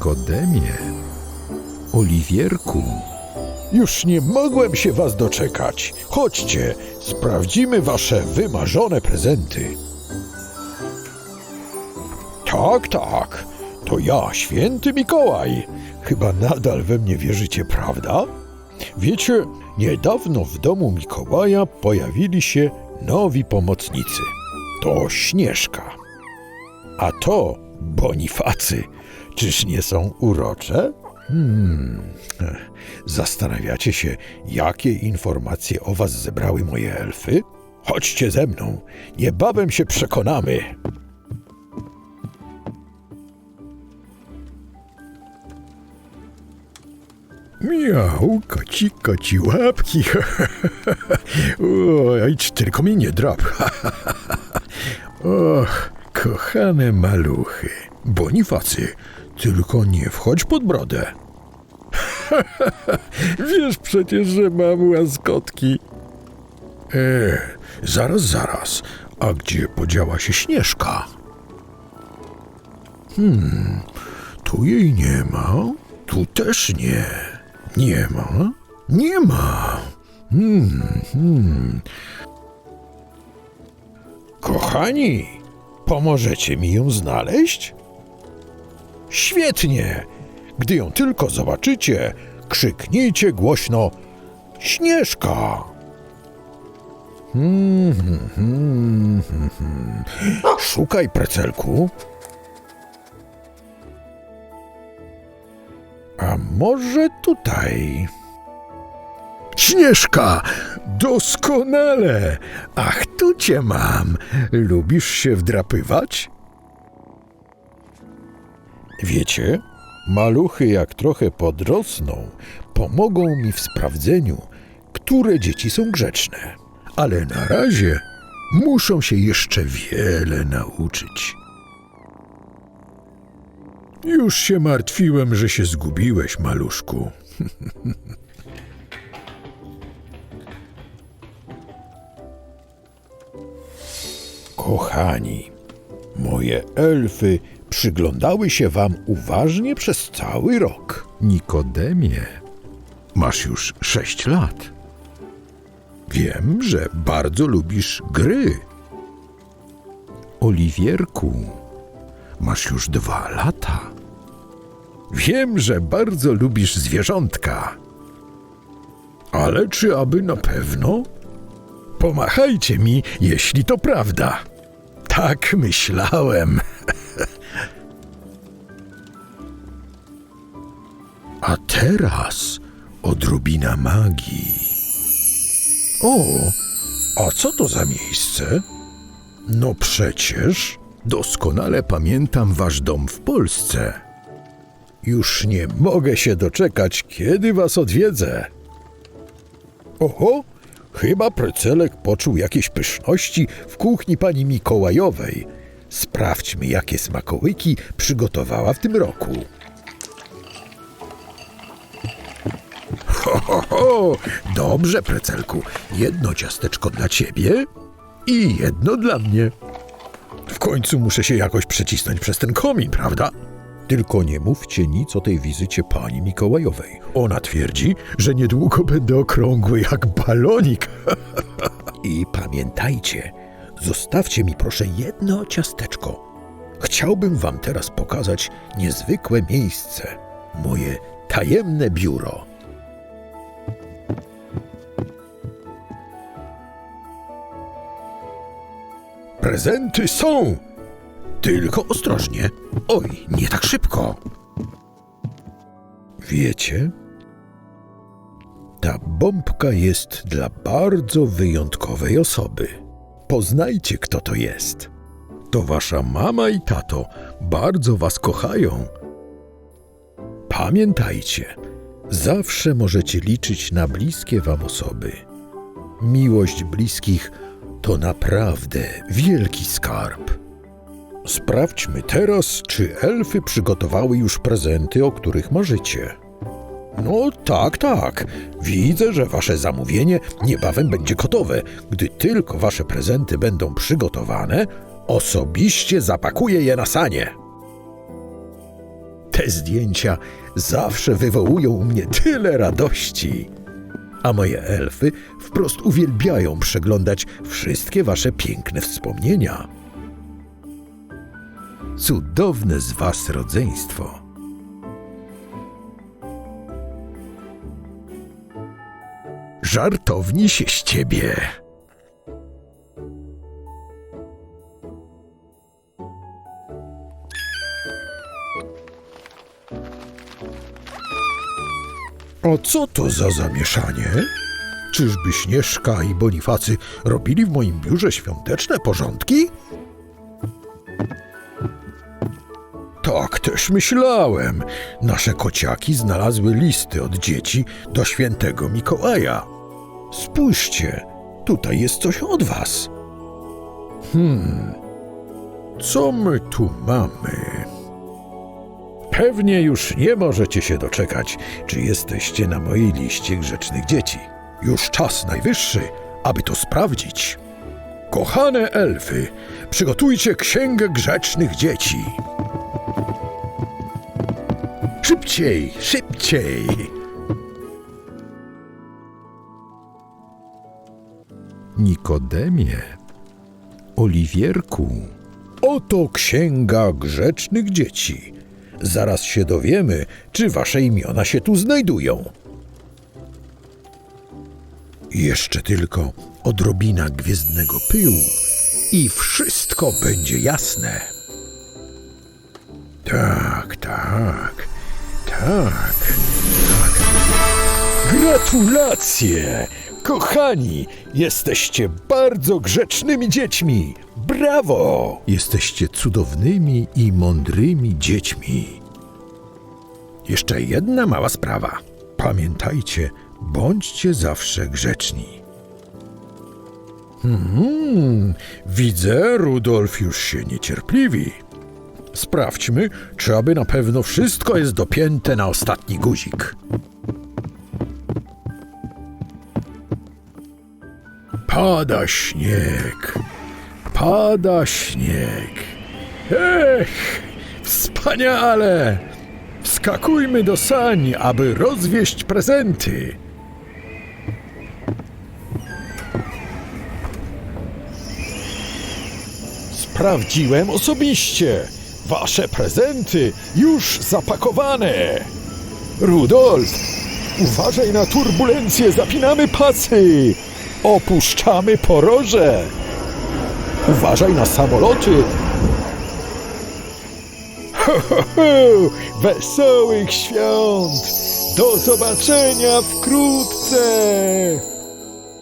Nikodemie, Oliwierku, Już nie mogłem się was doczekać. Chodźcie, sprawdzimy wasze wymarzone prezenty. Tak, tak. To ja, święty Mikołaj. Chyba nadal we mnie wierzycie, prawda? Wiecie, niedawno w domu Mikołaja pojawili się nowi pomocnicy. To Śnieżka. A to Bonifacy. Czyż nie są urocze? Hmm. Zastanawiacie się, jakie informacje o was zebrały moje elfy? Chodźcie ze mną, niebawem się przekonamy. Miał, koci, koci łapki. Oj, tylko mnie nie drap. Och, kochane maluchy. Bonifacy, tylko nie wchodź pod brodę. Wiesz przecież, że mam łaskotki. E, zaraz, zaraz. A gdzie podziała się Śnieżka? Hmm, tu jej nie ma, tu też nie. Nie ma, nie ma. Hmm, hmm. Kochani, pomożecie mi ją znaleźć? Świetnie! Gdy ją tylko zobaczycie, krzyknijcie głośno Śnieżka! Szukaj, precelku. A może tutaj? Śnieżka! Doskonale! Ach, tu cię mam! Lubisz się wdrapywać? Wiecie, maluchy jak trochę podrosną, pomogą mi w sprawdzeniu, które dzieci są grzeczne. Ale na razie muszą się jeszcze wiele nauczyć. Już się martwiłem, że się zgubiłeś, maluszku. Kochani, moje elfy przyglądały się wam uważnie przez cały rok. Nikodemie, Masz już sześć lat. Wiem, że bardzo lubisz gry. Oliwierku, Masz już dwa lata. Wiem, że bardzo lubisz zwierzątka. Ale czy aby na pewno? Pomachajcie mi, jeśli to prawda. Tak myślałem. A teraz odrobina magii. O, a co to za miejsce? No przecież doskonale pamiętam wasz dom w Polsce. Już nie mogę się doczekać, kiedy was odwiedzę. Oho, chyba Precelek poczuł jakieś pyszności w kuchni pani Mikołajowej. Sprawdźmy, jakie smakołyki przygotowała w tym roku. Ho, ho, ho! Dobrze, Precelku. Jedno ciasteczko dla ciebie i jedno dla mnie. W końcu muszę się jakoś przecisnąć przez ten komin, prawda? Tylko nie mówcie nic o tej wizycie pani Mikołajowej. Ona twierdzi, że niedługo będę okrągły jak balonik. I pamiętajcie, zostawcie mi proszę jedno ciasteczko. Chciałbym wam teraz pokazać niezwykłe miejsce. Moje tajemne biuro. Prezenty są! Tylko ostrożnie. Oj, nie tak szybko. Wiecie, ta bombka jest dla bardzo wyjątkowej osoby. Poznajcie, kto to jest. To wasza mama i tato bardzo was kochają. Pamiętajcie, zawsze możecie liczyć na bliskie wam osoby. Miłość bliskich to naprawdę wielki skarb. Sprawdźmy teraz, czy elfy przygotowały już prezenty, o których marzycie. No tak, tak. Widzę, że wasze zamówienie niebawem będzie gotowe. Gdy tylko wasze prezenty będą przygotowane, osobiście zapakuję je na sanie. Te zdjęcia zawsze wywołują u mnie tyle radości. A moje elfy wprost uwielbiają przeglądać wszystkie wasze piękne wspomnienia. Cudowne z was rodzeństwo. Żartowni się z ciebie. A co to za zamieszanie? Czyżby Śnieżka i Bonifacy robili w moim biurze świąteczne porządki? Tak też myślałem. Nasze kociaki znalazły listy od dzieci do świętego Mikołaja. Spójrzcie, tutaj jest coś od was. Hmm, co my tu mamy? Pewnie już nie możecie się doczekać, czy jesteście na mojej liście grzecznych dzieci. Już czas najwyższy, aby to sprawdzić. Kochane elfy, przygotujcie księgę grzecznych dzieci. Szybciej, szybciej! Nikodemie, Oliwierku, Oto księga grzecznych dzieci. Zaraz się dowiemy, czy wasze imiona się tu znajdują. Jeszcze tylko odrobina gwiezdnego pyłu i wszystko będzie jasne. Tak, tak, tak, tak. Gratulacje! Kochani, jesteście bardzo grzecznymi dziećmi. Brawo! Jesteście cudownymi i mądrymi dziećmi. Jeszcze jedna mała sprawa. Pamiętajcie, bądźcie zawsze grzeczni. Hmm, widzę, Rudolf już się niecierpliwi. Sprawdźmy, czy aby na pewno wszystko jest dopięte na ostatni guzik. Pada śnieg, pada śnieg. Ech, wspaniale! Wskakujmy do sań, aby rozwieść prezenty. Sprawdziłem osobiście. Wasze prezenty już zapakowane. Rudolf, uważaj na turbulencje, zapinamy pasy. Opuszczamy poroże. Uważaj na samoloty. Ho, ho, ho! Wesołych świąt! Do zobaczenia wkrótce!